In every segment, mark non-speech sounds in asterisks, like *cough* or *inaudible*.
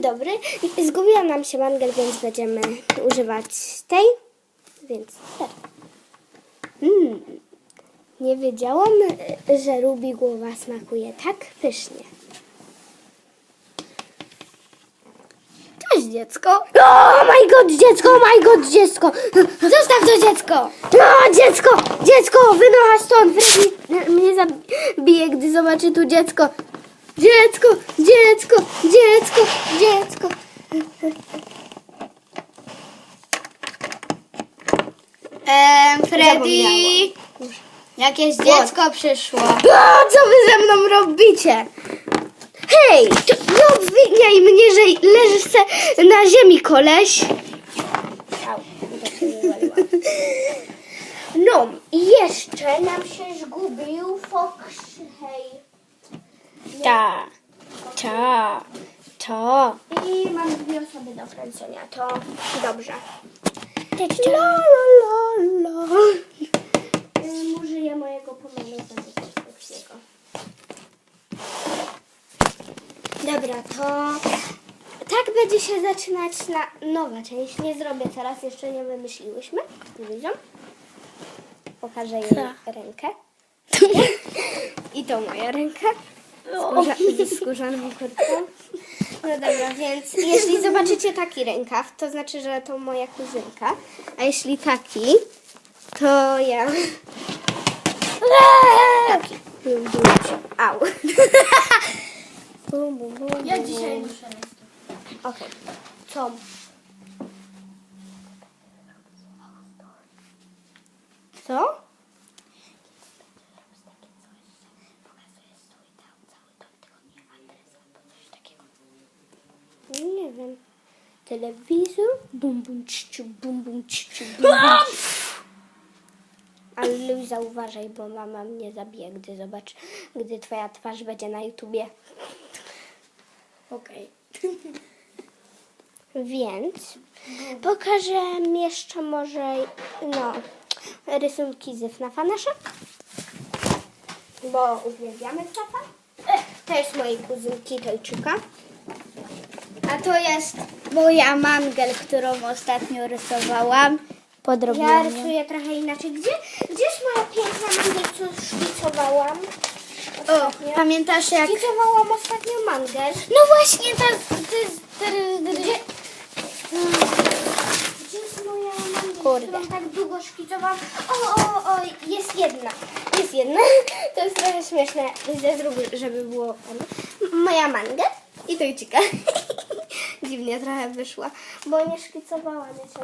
Dobry. Zgubiła nam się mangel, więc będziemy używać tej. Więc tak. Mm. Nie wiedziałam, że rubi głowa smakuje tak pysznie. Cześć dziecko. Oh my god, dziecko, oh my god, dziecko. Zostaw to dziecko. No, dziecko, dziecko, wynocha stąd. Freddy mnie zabije, gdy zobaczy tu dziecko. Dziecko, dziecko, dziecko, dziecko. Ehm, Freddy, jakieś dziecko przyszło. O, co wy ze mną robicie? Hej, to, no obwiniaj mnie, że leżysz se na ziemi, koleś. No, i jeszcze nam się zgubił Fox, hej. Ta, ta, to. I mam dwie osoby do kręcenia, to dobrze. La, la, la, la. Ym, Użyję mojego pomysłu. Dobra, to tak będzie się zaczynać na nowa część. Nie zrobię teraz, jeszcze nie wymyśliłyśmy. Widzą? Pokażę jej rękę. I to moja ręka. Skórza, ze skórzaną kurtką. No dobra, więc jeśli zobaczycie taki rękaw, to znaczy, że to moja kuzynka. A jeśli taki, to ja. Taki. Bum, bum, Au. *laughs* Bum, bum, bum, Ja bum, dzisiaj bum. muszę. Okej. Co? Co? Nie wiem. Telewizor? Bum bum ciu, bum bum ciu, bum. Ale Luisa uważaj, bo mama mnie zabije, gdy zobacz, gdy twoja twarz będzie na YouTubie. Okej. *laughs* Więc pokażę jeszcze może no, rysunki z FNAFa nasze. Bo uwielbiamy FNAFa. To jest mojej kuzynki Tojczyka. A to jest moja mangel, którą ostatnio rysowałam. Ja Podrobiłam ją. rysuję trochę inaczej. Gdzie, gdzie jest moja piękna mangel, co szkicowałam? O, Ostatnio. pamiętasz jak... Szkicowałam ostatnio mangel. No właśnie, ta... ta, ta, ta Gdzie, gdzie jest moja mangel, Kurde. tak długo szkicowałam? O, o, o, jest jedna. Jest jedna. *laughs* To jest trochę śmieszne. Widzę, zrób, żeby było... Moja manga i Tojczyka. *laughs* Dziwnie trochę wyszła, bo nie szkicowałam jeszcze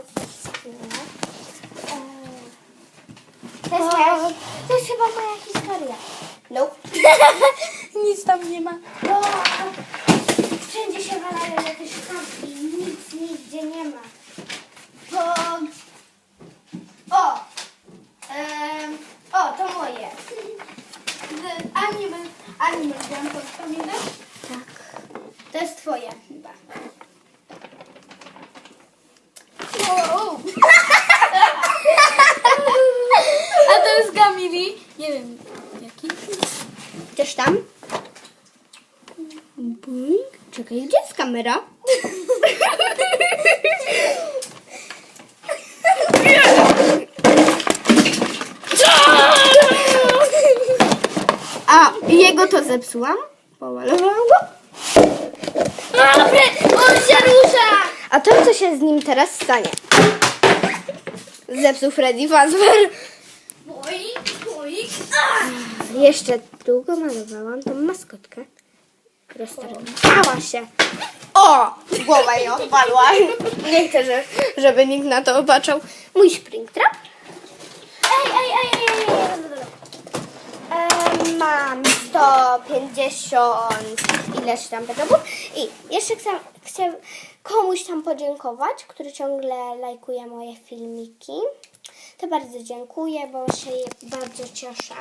To jest, moja, to jest chyba moja historia. Nope. *laughs* Nic tam nie ma. No, wszędzie się walają jakieś szkapki, nic nigdzie nie ma. To... O! Em, Z anime, anime wziąłem to pamiętasz? Tak. To jest twoje chyba. Wow. *laughs* A to jest Gamili. Nie wiem jaki. Też tam? Czekaj, gdzie jest kamera? *laughs* A, jego to zepsułam? Pomalowałam go? Dobry, on się rusza! A to, co się z nim teraz stanie? Zepsuł Freddy Fazbear. Boing, boing. Jeszcze długo malowałam tą maskotkę. Roztargała się. O! Głowa jej odpadła. Nie chcę, że, żeby nikt na to opatrzał. Mój Springtrap. 150 ileś tam petobów. I jeszcze chcę, chcę komuś tam podziękować, który ciągle lajkuje moje filmiki. To bardzo dziękuję, bo się bardzo cieszę.